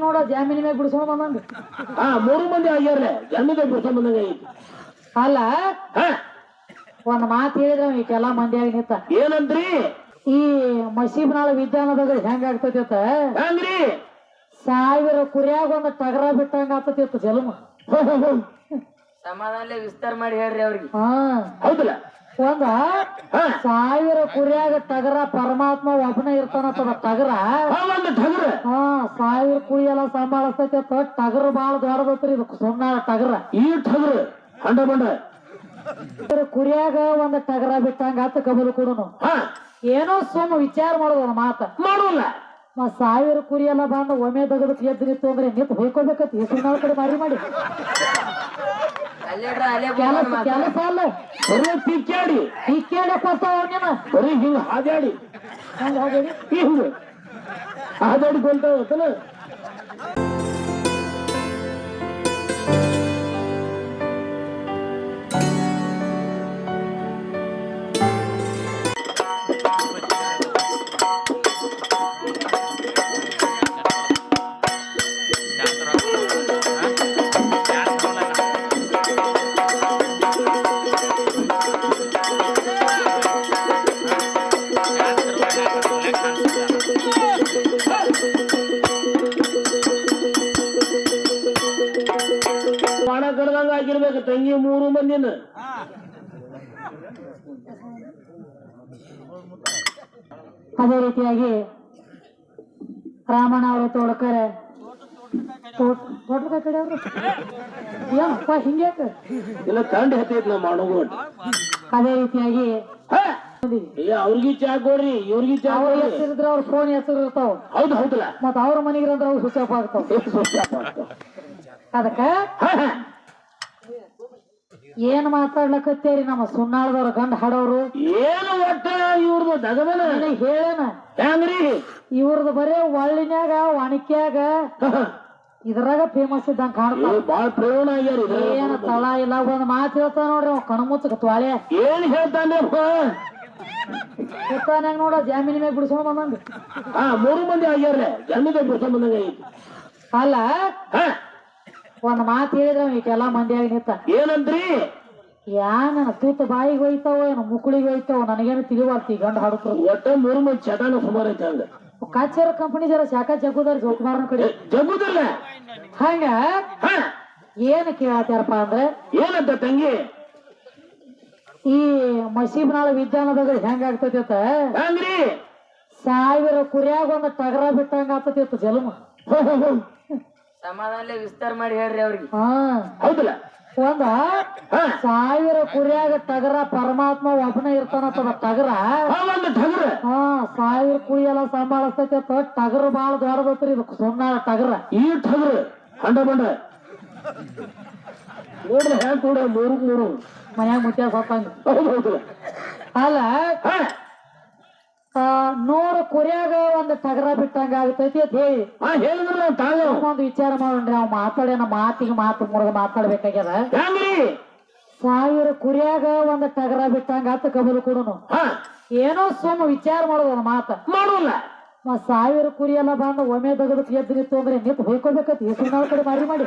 ನೋಡ ಜಾಮೀನ್ ಮ್ಯಾಗ ಬಿಡಿಸೋಣ ಬಂದಂಗ. ಹಾ ಮೂರು ಮಂದಿ ಆಗ್ಯಾರ್ಲೆ. ಜನ್ಮದ ಬಿಡಿಸೋಣ ಬಂದಂಗ ಐತಿ ಅಲ್ಲ ಹಾ. ಒಂದ್ ಮಾತು ಹೇಳಿದ್ರ ಈಗೆಲ್ಲ ಮಂದಿ ನಿಂತ. ಏನಂದ್ರಿ? ಈ ಮಸೀಬ್ನಾಳ ವಿಧಾನದಾಗ ಹೆಂಗ ಆಗ್ತೈತಿ ಅಂತ? ಹೆಂಗ್ರಿ? ಸಾವಿರ ಕುರಿಯಾಗ ಒಂದ್ ಟಗರ ಬಿಟ್ಟಂಗ ಆಗ್ತೈತಿ ಅಂತ ಜಲಮ. ಸಮಾಧಾನಲೆ ವಿಸ್ತಾರ ಮಾಡಿ ಹೇಳ್ರಿ ಅವ್ರಿಗೆ. ಹಾ. ಹೌದಲ್ಲ? ಒಂದ ಸಾವಿರ ಕುರಿಯಾಗ ಟಗರ ಪರಮಾತ್ಮ ಒಬ್ಬನ ಇರ್ತಾನಂತದ ಟಗರ ಒಂದು ಠಗ್ರ ಹಾ ಸಾವಿರ ಕುರಿ ಎಲ್ಲ ಸಂಭಾಳಿಸ್ತೈತಿ ಟಗರ ಬಾಳ ದೊಡ್ಡದತ್ರಿ ಇದು ಸುಮ್ಮನ ಟಗರ. ಈ ಟಗರ ಹಂಡ ಬಂಡ. ಕುರಿಯಾಗ ಒಂದ್ ಟಗರ ಬಿಟ್ಟಂಗ ಆತ ಕಬಲು ಕೊಡುನು. ಏನೋ ಸುಮ್ಮ ವಿಚಾರ ಮಾಡೋದ ಮಾತ. ಮಾಡೋಲ್ಲ. ಸಾವಿರ ಕುರಿ ಎಲ್ಲ ಬಂದು ಒಮ್ಮೆ ತೆಗೆದಕ್ಕೆ ಎದ್ದು ನಿಂತು ಅಂದ್ರೆ ನಿಂತು ಹೋಯ್ಕೋಬೇಕತ್ತಿ ಈ ಸುಣ್ಣ ಕಡೆ ಮಾರಿ ಮಾಡಿ. ಕೆಲಸ ಅಲ್ಲ. ಬರೀ ಪಿಕ್ಕಾಡಿ ಈ ಕೇಳಕ್ ಬರ್ತಾವ ನೀನ. ಬರೀ ಹಿಂಗ ಹಾದ್ಯಾಡಿ ಹಂಗ ಹಾಗೇನಿ ಹಿಂಗ. ಹಾದ್ಯಾಡಿ ಕೊಂತ ಕಡ್ದಂಗ ತಂಗಿ ಮೂರು ಮಂದಿನ. ಅದೇ ರೀತಿಯಾಗಿ ರಾಮಣ್ಣ ಅವರು ತೋಡ್ಕರೆ ತೋಟದ ಕಡೆ ಅವರು? ಏನಪ್ಪ ಹಿಂಗ್ಯಾಕ? ಇಲ್ಲ ತಂಡ ಹತ್ತೈತ್ ನಾ ಮಾಡೋ ಅದೇ ರೀತಿಯಾಗಿ ಅವ್ರಿಗೆ ಚಾ ಕೊಡ್ರಿ ಇವ್ರಿಗೆ ಚಾ ಅವ್ರ ಹೆಸರಿದ್ರೆ ಅವ್ರ ಫೋನ್ ಹೆಸರು ಇರ್ತಾವ. ಹೌದು ಹೌದಲ್ಲ. ಮತ್ತ ಅವ್ರ ಮನೆಗಿರಂದ್ರೆ ಅವ್ರು ಸ್ವಿಚ್ ಆಫ್ ಆಗ್ತಾವ ಅದಕ್ಕ. ಏನ್ ಮಾತಾಡ್ಲಕತ್ತೇರಿ ನಮ್ಮ ಸುನ್ನಾಳದವ್ರ ಗಂಡ ಹಾಡೋರು? ಏನು ಒಟ್ಟ ಇವ್ರದ್ದು ದಗದನ ಹೇಳೇನ. ಹೆಂಗ್ರಿ? ಇವ್ರದ್ದು ಬರೇ ಒಳ್ಳಿನ್ಯಾಗ ಒಣಕ್ಯಾಗ. ಇದ್ರಾಗ ಫೇಮಸ್ ಇದ್ದಂಗ ಕಾಣ್ತಾವ ಬಾಳ್ ಪ್ರೇರಣ ಆಗ್ಯಾರ. ಏನ ತಳ ಇಲ್ಲ ಒಂದ್ ಮಾತು ಹೇಳ್ತಾನ ನೋಡ್ರಿ ಅವ್ ಕಣ್ಮುಚ್ಚಕ ತ್ವಾಳೆ ಏನ್ ಹೇಳ್ತಾನೆ ಕುತ್ತಾನ್ಯಾಗ ನೋಡ ಜಾಮೀನ್ ಮ್ಯಾಗ ಬಿಡಿಸೋಣ ಬಂದಂಗ ಹಾ ಮೂರು ಮಂದಿ ಆಗ್ಯಾರ ಜಾಮೀನ್ ಬಿಡಿಸೋ ಬಂದಂಗ ಅಲ್ಲ ಹಾ. ಒಂದ್ ಮಾತು ಹೇಳಿದ್ರೆ ಈಗೆಲ್ಲ ಮಂದಿಯಾಗಿ ನಿಂತ ಏನಂದ್ರಿ? ಏನ ತೂತ ಬಾಯಿಗೆ ಹೋಯ್ತಾವ ಏನ ಮುಕ್ಕಳಿಗೆ ಹೋಯ್ತಾವ ನನಗೇನು ತಿಳಿವಲ್ತಿ ಗಂಡ ಹಾಡುತ್ತ ಒಟ್ಟ ಮೂರು ಮಂದಿ ಚಟಾನ ಸುಮಾರು ಐತೆ ಹಂಗ. ಕಾಚೇರ ಕಂಪನಿ ಜರ ಶಾಖ ಜಗ್ಗುದಾರ ಜೋಕುಮಾರನ ಕಡೆ. ಜಗುದಿಲ್ಲ ಹಂಗ? ಏನ ಏನ್ ಕೇಳತ್ತಾರಪ್ಪ ಅಂದ್ರೆ ಏನಂತ ತಂಗಿ? ಈ ಮಸೀಬ್ನಾಳ ವಿಧಾನದಾಗ ಹೆಂಗ ಆಗ್ತೈತಿ ಅಂತ ಹೆಂಗ್ರಿ? ಸಾವಿರ ಕುರಿಯಾಗ ಒಂದ್ ಟಗರ ಬಿಟ್ಟಂಗ ಆಗ್ತೈತಿ ಅಂತ ಜಲಮ. ಸಮಾಧಾನಲೆ ವಿಸ್ತಾರ ಮಾಡಿ ಹೇಳ್ರಿ ಅವ್ರಿಗೆ. ಹಾ ಹೌದಲ್ಲ? ಒಂದ ಹಾ. ಸಾವಿರ ಕುರಿಯಾಗ ಟಗರ ಪರಮಾತ್ಮ ಒಬ್ಬನ ಇರ್ತಾನ ಟಗರ? ಹಾ ಒಂದು ಠಗ್ರ ಹಾ ಸಾವಿರ ಕುರಿ ಎಲ್ಲ ಸಂಭಾಳಿಸ್ತೈತಿ ಅಂತ ಟಗರ ಬಾಳ ದೊಡ್ಡದತ್ರಿ ಇದು ಸುಣ್ಣ ಟಗರ. ಈ ಠಗ್ರ ಅಂಡ ಬಂಡ ನೋಡ್ರಿ ಹ್ಯಾಂಗ ಕೂಡ ಮೂರು ಮೂರು. ಮನ್ಯಾಗ ಮುಟ್ಟ ಹೊತ್ತಂಗ ಹೌದು ಹೌದಲ್ಲ ಅಲ್ಲ ಹಾ. ನೂರು ಕುರಿಯಾಗ ಒಂದ್ ಟಗರ ಬಿಟ್ಟಂಗ ಆಗ್ತೈತಿ ಅಂತ ಹೇಳಿ. ಹಾ ತಾವು. ಒಂದು ವಿಚಾರ ಮಾಡೋಣ್ರಿ ಅವ್ ಮಾತಾಡ್ಯಾನ ಮಾತಿಗೆ ಮಾತು ಮುರಿದ ಮಾತಾಡ್ಬೇಕಾಗ್ಯದ. ಹೆಂಗ್ರಿ? ಸಾವಿರ ಕುರಿಯಾಗ ಒಂದ್ ಟಗರ ಬಿಟ್ಟಂಗ ಆತ ಕಬಲು ಕೊಡುನು. ಹಾ. ಏನೋ ಸುಮ್ಮ ವಿಚಾರ ಮಾಡೋದು ಮಾತ. ಮಾಡೋಲ್ಲ. ಸಾವಿರ ಕುರಿ ಎಲ್ಲ ಬಂದು ಒಮ್ಮೆ ತಗದ ಎದ್ದು ನಿಂತು ಅಂದ್ರೆ ನಿಂತು ಹೊಯ್ಕೋಬೇಕತ್ ಸುಣ್ಣ ಕಡೆ ಮಾರಿ ಮಾಡಿ.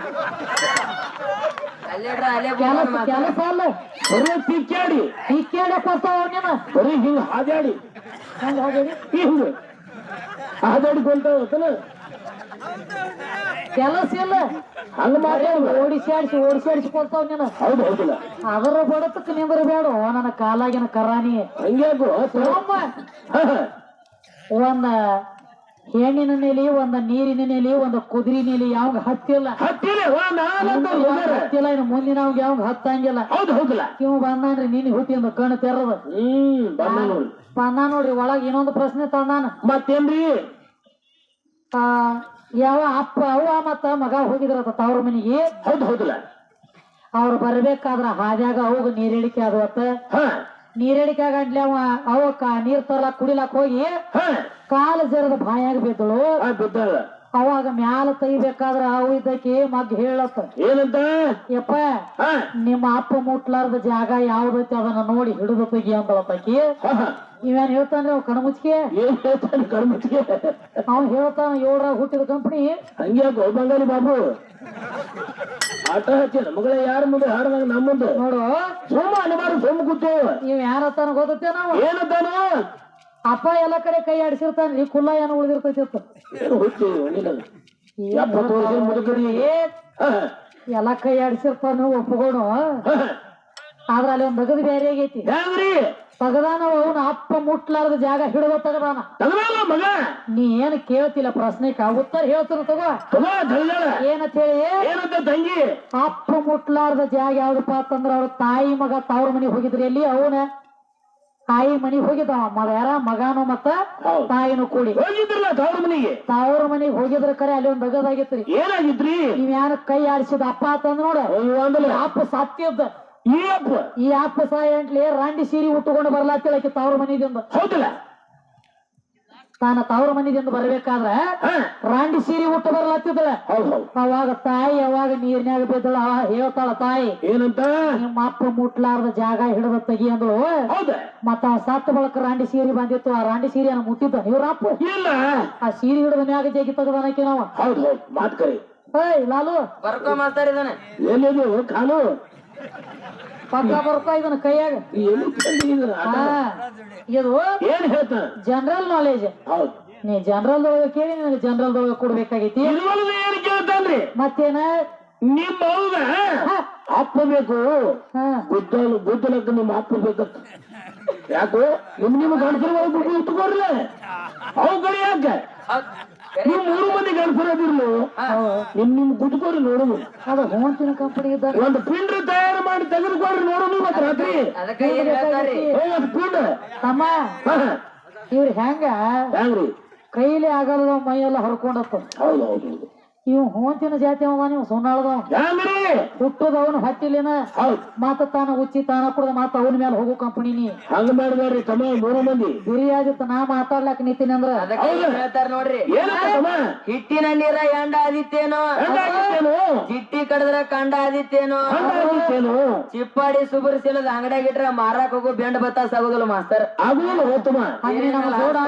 ಕೆಲಸ ಅಲ್ಲ. ಬರೀ ಕೇಳಕ್ ಬರ್ತಾವ ನೀನ. ಬರೀ ಹಿಂಗ ಹಾದ್ಯಾಡಿ. ಹಂಗ ಹಾಗೇನಿ ಹಿಂಗ ಹಾದ್ಯಾಡಿ ಕೊಂತ ಹೋತನ ಕೆಲಸ ಇಲ್ಲ ಹಂಗ ಮಾತಾಡ ಓಡಿಸಾಡಿಸಿ ಓಡಿಸಾಡಿಸ್ಕೊಳ್ತಾವ ನೀನು. ಹೌದು ಹೌದಿಲ್ಲ ಅದರ ಬಡತಕ್ಕೆ ನಿಂದ್ರ ಬೇಡ. ನನ್ನ ಕಾಲಾಗಿನ ಕರಾನಿ. ಸುಮ್ಮ ಒಂದ ಹೆಣ್ಣಿನ ನೆಲೆ ಒಂದ ನೀರಿನ ನೆಲೆ ಒಂದ ಕುದುರಿ ನೆಲೆ ಯಾವಾಗ ಹತ್ತಿಲ್ಲ. ಹತ್ತಿಲ್ಲ ಹತ್ತಿಲ್ಲ ಇನ್ನು ಮುಂದಿನ ಅವ್ಗೆ ಯಾವಾಗ ಹತ್ತಂಗಿಲ್ಲ. ಹೌದು ಇವ್ ಬಂದಾನ್ರಿ ನೀನ್ ಹುಟ್ಟಿ ಒಂದು ಕಣ್ಣು ತೆರದ ಬಂದ ನೋಡಿ ಬಂದ ನೋಡ್ರಿ ಒಳಗ್ ಇನ್ನೊಂದು ಪ್ರಶ್ನೆ ತಂದಾನ. ಮತ್ತೇನ್ರಿ? ಆ ಯಾವ ಅಪ್ಪ ಅವ್ವ ಮತ್ತ ಮಗ ಹೋಗಿದ್ರ ತವ್ರ ಮನಿಗೆ? ಹೌದು ಹೌದಲ್ಲ. ಅವ್ರು ಬರ್ಬೇಕಾದ್ರ ಹಾದ್ಯಾಗ ಅವಾಗ ನೀರಿಳಿಕೆ ಆದವತ್ತ? ಆಗಂಡ್ಲಿ ಅವ ಅವಕ್ಕ ನೀರ್ ತರ್ಲಾಕ್ ಕುಡಿಲಾಕ್ ಹೋಗಿ ಕಾಲು ಜರದ ಬಾಯಾಗ ಬಿದ್ದಳು. ಅವಾಗ ಮ್ಯಾಲ ತೆಗಿಬೇಕಾದ್ರ ಅವು ಇದ್ದಕ್ಕೆ ಮಗ್ ಹೇಳತ್ತ. ಏನಂತ? ಯಪ್ಪ ನಿಮ್ಮ ಅಪ್ಪ ಮುಟ್ಲಾರ್ದ ಜಾಗ ಯಾವ್ದೈತಿ ಅದನ್ನ ನೋಡಿ ಹಿಡಿದು ತೆಗಿ ಹಾ. ಇವೇನ್ ಹೇಳ್ತಾನ್ರಿ ಅವ್ ಕಣಮುಚ್ಕೆ ಏನ್ ಹೇಳ್ತಾನೆ ಕರ್ಮತಿಗೆ ಅವ್ನ್ ಹೇಳ್ತಾನ ಏಳರ ಹುಟ್ಟಿದ ಕಂಪನಿ. ಗೌ ಬಂಗಾಲಿ ಬಾಬು. ಆಟ ಹಚ್ಚಿ ಮಗಳ ಯಾರ ಮುಂದೆ ಹಾಡ್ದಂಗ ನಮ್ಮ ಮುಂದೆ? ನೋಡು. ಸುಮ್ಮ ಅನಿವಾರ್ಯ ಸುಮ್ಮ ಕೂತೇವ ಇವ್ ಯಾರತ್ತಾನ ಗೊತ್ತೇ ನಾವು. ಏನಂತಾನು ಅಪ್ಪ ಎಲ್ಲ ಕಡೆ ಕೈ ಆಡಿಸಿರ್ತಾನ್ರಿ. ಕುಲ್ಲ ಏನು ಉಳಿದಿರ್ತೈತಿ ಅಂತ. ಏನು ಹುಚ್ಚಿ ಎಪ್ಪತ್ತು ವರ್ಷ ಎಲ್ಲ ಕೈ ಆಡಿಸಿರ್ತಾನ ಒಪ್ಪಗೋಣ ಆದ್ರ ಅಲ್ಲಿ ಒಂದ್ ಬಗದ್ ಬೇರೆ ಆಗೈತಿ. ತಗದಾನ ಅವನ ಅಪ್ಪ ಮುಟ್ಲಾರದ ಜಾಗ ಹಿಡಿದ ತಗದಾನ. ಮಗ? ನೀ ಏನ್ ಕೇಳ್ತಿಲ್ಲ ಪ್ರಶ್ನೆ ಉತ್ತರ ಹೇಳ್ತಾರ ತಗೋ. ತಗೋ ತಗದಾಳ ಏನಂತ ಹೇಳಿ? ಏನಂತ ತಂಗಿ? ಅಪ್ಪ ಮುಟ್ಲಾರದ ಜಾಗ ಯಾವ್ದಪ್ಪ ಅಂತಂದ್ರ ಅವ್ರ ತಾಯಿ ಮಗ ತವ್ರ ಮನೆಗೆ ಹೋಗಿದ್ರಿ. ಎಲ್ಲಿ? ಅವನ ತಾಯಿ ಮನೆಗೆ ಹೋಗಿದ್ದ ಮಗ ಯಾರ? ಮಗನು ಮತ್ತ ತಾಯಿನು ಕೂಡಿ. ಹೋಗಿದ್ರಲ್ಲ ತವ್ರ ಮನೆಗೆ? ತವ್ರ ಮನೆಗೆ ಹೋಗಿದ್ರ ಕರೆ ಅಲ್ಲಿ ಒಂದ್ ಬಗದಾಗಿತ್ರಿ ಏನಾಗಿದ್ರಿ? ನೀವ್ ಯಾರ ಕೈ ಆಡಿಸಿದ ಅಪ್ಪ ಅಂತಂದ್ ನೋಡ. ಅಪ್ಪ ಸತ್ಯದ ಈ ಅಪ್ಪ ಈ ಅಪ್ಪ ಸಾಯಂಟ್ಲಿ ರಾಂಡಿ ಸೀರಿ ಉಟ್ಟುಕೊಂಡು ಆಕಿ ತವ್ರ ಮನಿದಿಂದ. ಹೌದಿಲ್ಲ. ತಾನ ತವ್ರ ಮನಿದಿಂದ ಬರ್ಬೇಕಾದ್ರ ರಾಂಡಿ ಸೀರಿ ಉಟ್ಟು ಬರ್ಲಾತಿದ್ದಳ ಹೌದು ಅವಾಗ ತಾಯಿ ಅವಾಗ ನೀರ್ನ್ಯಾಗ ಬಿದ್ದಳ ಅವ ಹೇಳ್ತಾಳ ತಾಯಿ ಏನಂತ? ನಿಮ್ಮ ಅಪ್ಪ ಮುಟ್ಲಾರ್ದ ಜಾಗ ಹಿಡಿದ ತೆಗಿ ಅಂದ್ರು ಹೌದ. ಮತ್ತ ಆ ಸತ್ತ ಬಳಕ ರಾಂಡಿ ಸೀರೆ ಬಂದಿತ್ತು ಆ ರಾಂಡಿ ಸೀರೆಯನ್ನು ಮುಟ್ಟಿದ್ದ. ಇವ್ರ ಅಪ್ಪ. ಇಲ್ಲ. ಆ ಸೀರೆ ಹಿಡಿದ ಮ್ಯಾಗ ಜಗಿ ತೆಗದಾನಕಿ ನಾವು. ಹೌದು ಮಾತ್ ಕರಿ. ಏಯ್ ಲಾಲು. ಬರ್ಕೊ ಇದನ್ನ ಎಲ್ಲಿದು ಕಾಲು? ಪಕ್ಕ ಬರ್ಕೊ ಇದನ್ನ ಕೈಯಾಗ. ಹಾ. ಇದು ಏನ್ ಹೇಳ್ತಾನ? ಜನರಲ್ ನಾಲೆಜ್ ಹೌದು. ನೀ ಜನರಲ್ ದೊಳಗ ಕೇಳಿ ನನಗೆ ಜನರಲ್ ದೊಳಗ ಕೊಡ್ಬೇಕಾಗೈತಿ. ಇರುವಲ್ದ ಏನ್ ಕೇಳ್ತಾನ್ರಿ? ಮತ್ತೇನ? ನಿಮ್ಮ ಹೌದ ಅಪ್ಪ ಬೇಕು ಹಾ. ಗುದ್ದಲು ಗುದ್ದಲಕ್ಕ ನಿಮ್ಮ ಅಪ್ಪ ಬೇಕಂತ ಯಾಕೋ? ನಿಮ್ ನಿಮ್ ಗಂಡಸರು ಬುಕ್ ಇಟ್ಕೋರ್ಲ ಅವ್ ಕಡೆ ಯಾಕ? ನಿಮ್ ಮೂರು ಮಂದಿ ಗಂಡಸರು ಅದಿರ್ಲು ನಿಮ್ ನಿಮ್ ಕುತ್ಕೋರಿ ನೋಡುನು ಅದು ಹೋಂತಿನ ಕಂಪನಿ ಇದ್ದ ಒಂದು ಪಿಂಡ್ರ ತಯಾರು ಮಾಡಿ ತೆಗೆದುಕೊಡ್ರಿ ನೋಡುನು ಮತ್ತ ರಾತ್ರಿ. ಪಿಂಡ ತಮ್ಮ ಇವ್ರ ಹೆಂಗ ಹೆಂಗ್ರಿ? ಕೈಲಿ ಆಗಲ್ಲ ಮೈಯೆಲ್ಲ ಹರ್ಕೊಂಡತ್ತ ಹೌದು ಹೌದು. ಇವ್ ಹೋಂತಿನ ಜಾತಿ ಅವ ನೀವು ಸುಣ್ಣಾಳ್ದವ ಹುಟ್ಟದ ಅವನು ಹತ್ತಿಲಿನ. ಹೌದು. ಮಾತ ತಾನ ಉಚ್ಚಿ ತಾನ ಕುಡ್ದ ಮಾತ ಅವನ ಮೇಲೆ ಹೋಗು ಕಂಪನಿ ನೀ. ಹಂಗ ಮಾಡಿದಾರ್ರಿ ತಮ್ಮ ಮೂರು ಮಂದಿ. ಬಿರಿಯಾದಿತ್ತ ನಾ ಮಾತಾಡ್ಲಾಕ ನಿಂತೀನಿ ಅಂದ್ರ. ಹೇಳ್ತಾರ ನೋಡ್ರಿ? ತಮ್ಮ? ಹಿಟ್ಟಿನ ನೀರ ಎಂಡ ಆದಿತ್ತೇನೋ? ಚಿಟ್ಟಿ ಕಡದ್ರ ಕಂಡ ಆದಿತ್ತೇನೋ? ಚಿಪ್ಪಾಡಿ ಚಿಪ್ಪಾಡಿ ಸುಬರ್ಸಿನ ಅಂಗಡಿಯಾಗ ಇಟ್ರ ಮಾರಾಕ್ ಹೋಗು ಬೆಂಡ್ ಬತ್ತಾಸ್ ಆಗುದಿಲ್ಲ ಮಾಸ್ತರ್ ಅವಾಗುದಿಲ್ಲ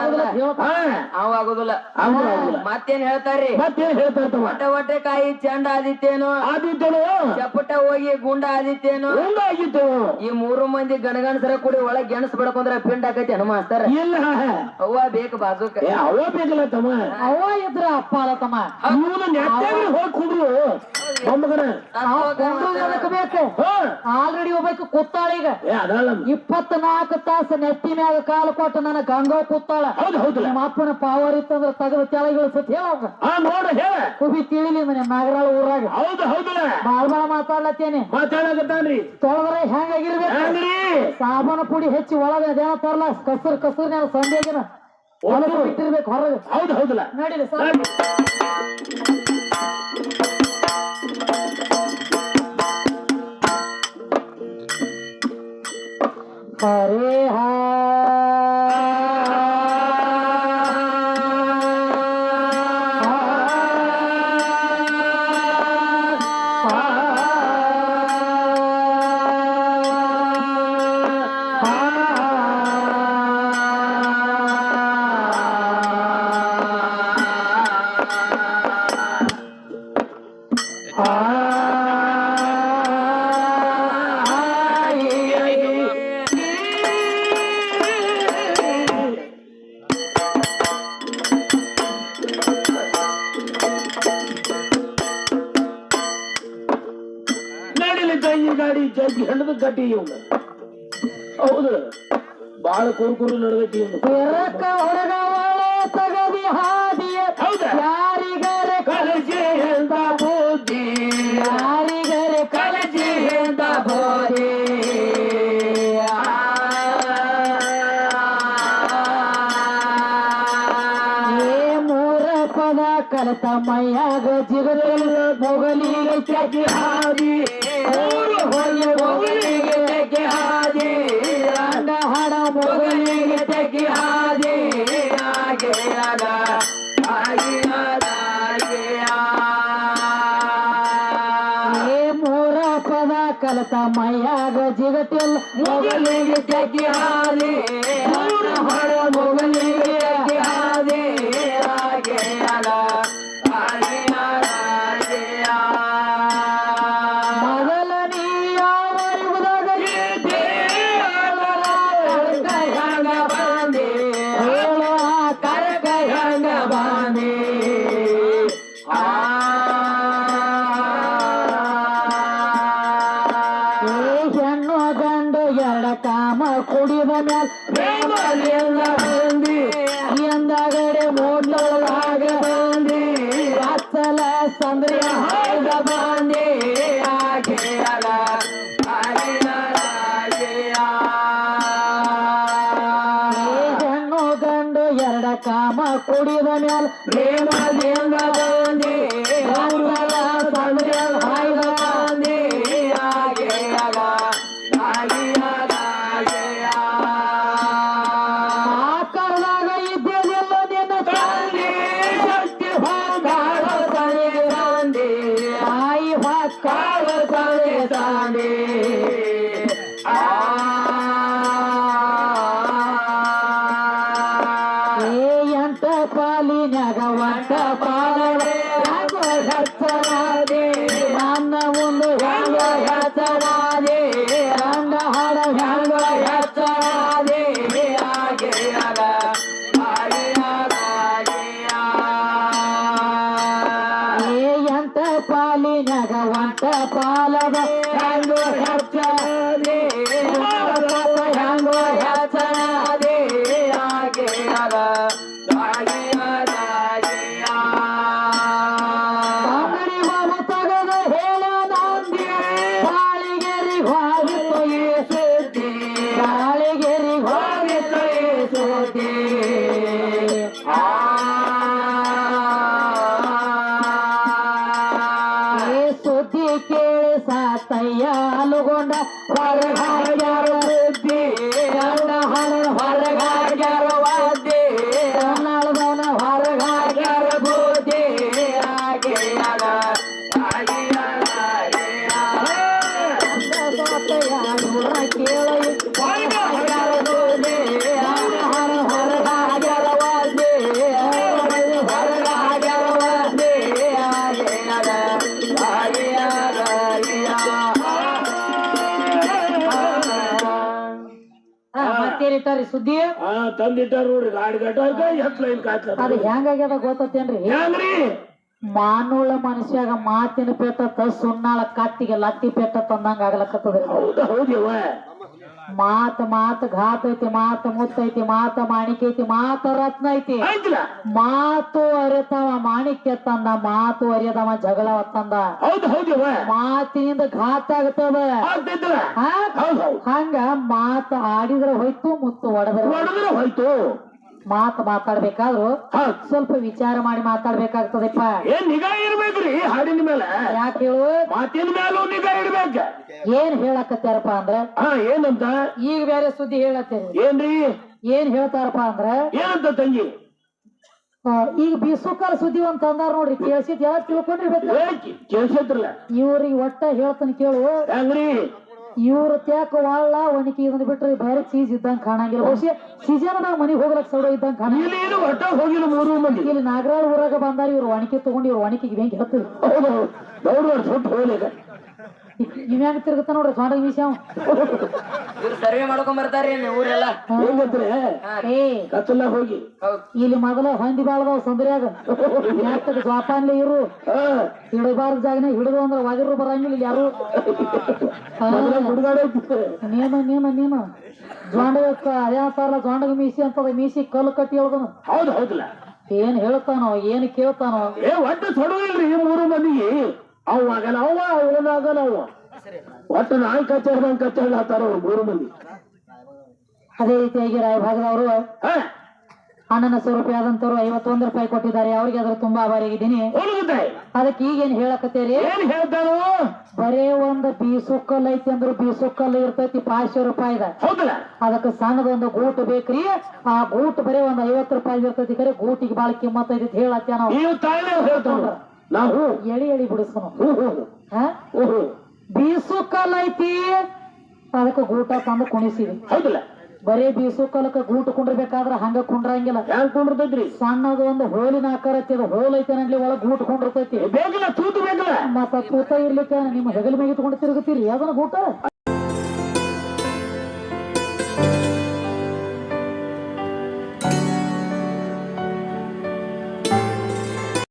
ಆಗೋದಿಲ್ಲ ಅವ ಆಗುದಿಲ್ಲ. ಮತ್ತೇನ್ ಹೇಳ್ತಾರ್ರಿ? ಮತ್ತೇನ್ ಹೇಳ್ತಾರ ಹೊಟ್ಟೆ ಹೊಟ್ಟೆ ಕಾಯಿ ಚಂಡ ಆದಿತ್ತೇನೋ ಆದಿತ್ತೇನು ಚಪ್ಪಟ ಹೋಗಿ ಗುಂಡ ಆದಿತ್ತೇನೋ ಹೆಂಗಾಗಿತ್ತೇನು ಈ ಮೂರು ಮಂದಿ ಗಣಗಣಸರ ಕೂಡಿ ಒಳಗ್ ಗೆಣಸ್ ಬಡ್ಕೊಂಡ್ರೆ ಪಿಂಡ್ ಆಕೈತಿ ತರ ಇಲ್ಲ. ಅವ್ವ ಬೇಕು ಬಾಜುಕ. ಅವ ಬೇಕಲ್ಲ ತಮ್ಮ. ಅವ ಇದ್ರ ಅಪ್ಪ ಅಲ್ಲ ತಮ್ಮ. ಇವನು ನೆಟ್ಟಾಗ್ರಿ ಹೋಗಿ ಕುಡ್ರು ಬೇಕು. ಆಲ್ರೆಡಿ ಹೋಗ್ಬೇಕು ಕೂತಾಳ ಈಗ. ಏ ಅದಲ್ಲ ಇಪ್ಪತ್ನಾಲ್ಕು ತಾಸು ನೆತ್ತಿ ಮ್ಯಾಗ ಕಾಲು ಕೊಟ್ಟು ನನ್ನ ಗಂಗಾ ಕುತ್ತಾಳ ಹೌದು ಹೌದು. ನಿಮ್ಮ ಅಪ್ಪನ ಪಾವರ್ ಇತ್ತಂದ್ರ ತೆಗೆದು ಕೆಳಗೆ ಹೇಳ ನೋಡ ಹೇಳ. ಕುಬಿ ತಿಳಿಲಿ ಮನೆ ನಾಗರಾಳ ಊರಾಗ. ಹೌದು ಹೌದಲ್ಲ ಬಾಳ್ ಬಾಳ ಮಾತಾಡ್ಲತ್ತೇನೆ. ಮಾತಾಡಕತ್ತಾನ್ರಿ. ತೊಳೆದ್ರೆ ಹೆಂಗಾಗಿರ್ಬೇಕು? ಸಾಬಾನ ಪುಡಿ ಹೆಚ್ಚಿ ಒಳಗೆ ಅದೇನ ತರಲ? ಕಸರ್ ಕಸರ್ ನಾನು ಸಂದೇಗಿನ ಹೊಲಕ್ಕೆ ಬಿಟ್ಟಿರ್ಬೇಕು ಹೊರಗೆ. ಹೌದು ಹೌದಲ್ಲ ನಡೀಲಿ ಸರ್ ಹರೇ ನಡಿಲಿ ಜೈ ಗಾಡಿ ಜೈ ಹೆಣ್ಣದ ಗಟ್ಟಿ ಇವನು. ಹೌದು. ಬಾಳ ಕುರುಕುರು ನಡೆದೈತಿ ಇವನು. ಹೊರಗ ತಗದಿ ಹಾದಿಯ ಮೊಗಲಿಗೆ ಜಗ್ಗಿ ಹಾದಿ ಊರು ಹೋಗಿ ಮೊಗಲಿಗೆ ಜಗ್ಗಿ ಹಾದಿ ಅಂಡ ಹಾಡ ಮೊಗಲಿಗೆ ಜಗ್ಗಿ ಹಾದಿ, ಹಾಗೆ ಆಗ ಹಾಗೆ. ಏ ಮೂರ ಪದ ಕಲತ ಮೈಯಾಗ ಜಿಗಟಿಲ್ಲ ಮೊಗಲಿಗೆ ತೆಗೆ ಹಾದಿ Sandra Baba. ಸುದ್ದಿ? ಆ ತಂದಿಟ್ಟಾರ ನೋಡ್ರಿ ಗಾಡಿ ಗಟ್ಟಾಗ ಎತ್ ಲೈನ್ ಕಾಯ್ತಾರ ಅದು ಹೆಂಗಾಗ್ಯದ ಗೊತ್ತೇನ್ರಿ ಹೆಂಗ್ರಿ? ಮಾನುಳ್ಳ ಮನುಷ್ಯಾಗ ಮಾತಿನ ಪೆಟ್ಟ ಸುಣ್ಣಾಳ ಕತ್ತಿಗೆ ಲತ್ತಿ ಪೆಟ್ಟ ತಂದಂಗ ಆಗ್ಲಕತ್ತದ್ರಿ. ಹೌದ ಹೌದಿವ ಮಾತ ಮಾತ ಘಾತ ಐತಿ ಮಾತ ಮುತ್ತೈತಿ ಮಾತ ಮಾಣಿಕ ಐತಿ ಮಾತ ರತ್ನ ಐತಿ. ಮಾತು ಅರಿತವ ಮಾಣಿಕ್ಯ ತಂದ ಮಾತು ಅರಿಯದವ ಜಗಳ ತಂದ. ಹೌದು ಮಾತಿನಿಂದ ಘಾತ ಆಗ್ತದ ಹಂಗ ಮಾತ ಆಡಿದ್ರ ಹೋಯ್ತು ಮುತ್ತು ಒಡೆದ್ರೆ ಹೊಡೆದ್ರೆ ಹೋಯ್ತು. ಮಾತು ಮಾತಾಡ್ಬೇಕಾದ್ರು ಸ್ವಲ್ಪ ವಿಚಾರ ಮಾಡಿ ಮಾತಾಡ್ಬೇಕಾಗ್ತದಪ್ಪ. ಏನ್ ನಿಗಾ ಇರ್ಬೇಕ್ರಿ ಹಾಡಿನ ಮೇಲೆ? ಯಾಕೆ ಹೇಳು? ಮಾತಿನ ಮೇಲೂ ನಿಗಾ ಇಡ್ಬೇಕ. ಏನ್ ಹೇಳಕತ್ತಾರಪ್ಪ ಅಂದ್ರ? ಹಾ ಏನಂತ? ಈಗ ಬೇರೆ ಸುದ್ದಿ ಹೇಳತ್ತೇರಿ ಏನ್ರಿ? ಏನ್ ಹೇಳ್ತಾರಪ್ಪ ಅಂದ್ರ? ಏನಂತ ತಂಗಿ? ಈಗ ಬಿಸುಕಾಲ ಸುದ್ದಿ ಒಂದ್ ತಂದಾರ ನೋಡ್ರಿ ಕೇಳಿಸಿದ್ ಯಾರು ತಿಳ್ಕೊಂಡಿರ್ಬೇಕು. ಏ ಕೇಳ್ಸತ್ರಲ್ಲ ಇವ್ರಿಗೆ ಒಟ್ಟ ಹೇಳ್ತಾನೆ ಕೇಳು. ಇವ್ರ ತ್ಯಾಕ ವಾಳ ಒಣಕಿ ಇದನ್ನ ಬಿಟ್ರೆ ಬೇರೆ ಚೀಸ್ ಇದ್ದಂಗ ಕಾಣಂಗಿಲ್ಲ. ಬಹುಶಃ ಸೀಸನ್ದಾಗ ಮನಿಗ್ ಹೋಗ್ಲಕ್ ಸೌಡ ಇದ್ದಂಗ ಕಾಣ ಇಲ್ಲಿ ಏನು ಒಟ್ಟ ಹೋಗಿಲ್ಲ ಮೂರು ಮಂದಿ. ಇಲ್ಲಿ ನಾಗರಾಳ ಊರಾಗ ಬಂದಾರ ಇವ್ರು ಒಣಕಿ ತಗೊಂಡು ಇವ್ರು ಒಣಕಿಗೆ ಹೆಂಗ್ ಹೇಳ್ತೀವಿ ಹೌದು ದೌಡ್ ಸುಟ್ಟು ಹೋಗ್ಲಿಕ್ಕ ಇವ್ ಹೆಂಗ್ ತಿರುಗತ್ತ ನೋಡ್ರಿ ಸ್ವಾಡ ವಿಷಯ ಇವ್ರು ಸರ್ವೆ ಮಾಡ್ಕೊಂಡ್ ಬರ್ತಾರ್ರಿ ಊರೆಲ್ಲ. ಹೆಂಗಂದ್ರೆ ಏ. ಕತ್ತಲ ಹೋಗಿ. ಇಲ್ಲಿ ಮೊದಲ ಹೊಂದಿ ಬಾಳದ ಸಂದ್ರ್ಯಾಗ. ಯಾಕ ಜ್ವಾಪಾನ್ಲಿ ಇರು ಹಿಡಬಾರ್ದ ಜಾಗನ ಹಿಡಿದು ಅಂದ್ರ ವಾಗಿರು ಬರಂಗಿಲ್ಲ ಇಲ್ಲಿ ಯಾರು. ಮೊದಲ ನೇಮ ನೀನು ನೀನು ನೀನು. ಜೋಂಡಕ್ಕ ಅದೇ ಸಾಲ ಜೋಂಡಗ ಮೀಸಿ ಅಂತದ ಮೀಸಿ ಕಲ್ಲು ಕಟ್ಟಿ ಹೇಳ್ದನು. ಹೌದು ಹೌದಿಲ್ಲ. ಏನ್ ಹೇಳ್ತಾನೋ ಏನ್ ಕೇಳ್ತಾನೋ. ಏ ಒಟ್ಟು ಸೊಡವಿಲ್ರಿ ಮೂರು ಮಂದಿಗೆ. ಅವ ಆಗಲ್ಲ ಅವ ಅವನಾಗಲ್ಲ ಅವ ಒಟ್ಟು ನಾಯಿ ಕಚ್ಚಾಡ್ದಂಗ್ ಕಚ್ಚಾಡ್ಲಾತಾರ ಅವ್ರು ಮೂರು ಮಂದಿ. ಅದೇ ರೀತಿಯಾಗಿ ರಾಯಭಾಗದವರು ಅಣ್ಣನ ಸ್ವರೂಪಿ ಆದಂತವ್ರು ಐವತ್ತೊಂದು ರೂಪಾಯಿ ಕೊಟ್ಟಿದ್ದಾರೆ. ಅವ್ರಿಗೆ ಅದ್ರ ತುಂಬಾ ಆಭಾರಿಯಾಗಿದ್ದೀನಿ ಅದಕ್ಕೆ ಈಗೇನ್ ಹೇಳಕತ್ತೇರಿ? ಏನ್ ಹೇಳ್ತಾನೋ? ಬರೇ ಒಂದ್ ಬೀಸುಕ್ಕಲ್ ಐತಿ ಅಂದ್ರ ಬೀಸುಕ್ಕಲ್ ಇರ್ತೈತಿ ಪಾಚಶೆ ರೂಪಾಯಿ ಅದಕ್ಕೆ ಸಣ್ಣದೊಂದು ಗೂಟ್ ಬೇಕ್ರಿ. ಆ ಗೂಟ್ ಬರೇ ಒಂದ್ ಐವತ್ತು ರೂಪಾಯಿ ಇರ್ತೈತಿ ಕರೆ ಗೂಟಿಗೆ ಬಾಳ ಕಿಮ್ಮತ್ತೈತಿ ಹೇಳತ್ತ ನಾವು. ನೀವು ಎಳಿ ಎಳಿ ಬಿಡಿಸ್ಕೊನು. ಬೀಸು ಕಲ್ ಐತಿ ಅದಕ್ಕೆ ಗೂಟ ತಂದು ಕುಣಿಸಿವಿ. ಹೌದಿಲ್ಲ. ಬರೀ ಬೀಸು ಕಾಲಕ್ಕ ಗೂಟ ಕುಂಡ್ರಬೇಕಾದ್ರ ಹಂಗ ಕುಂಡ್ರಂಗಿಲ್ಲ. ಹ್ಯಾಂಗ್ ಕುಂಡಿರ್ತೈತ್ರಿ? ಸಣ್ಣದು ಒಂದು ಹೋಲಿನ ಆಕಾರ ಐತಿ ಅದು ಹೋಲ್ ಐತೆ ನನ್ಲಿ ಒಳಗ್ ಗೂಟ ಕುಂಡಿರ್ತೈತಿ. ತೂತು ಬೇಕಲ್ಲ. ಮತ್ತ ತೂತ ಇರ್ಲಿಕ್ಕ ನಿಮ್ಮ ಹೆಗಲ ಮೇಲೆ ಇಟ್ಕೊಂಡು ತಿರುಗುತ್ತೀರಿ ಅದನ್ನ ಗೂಟ?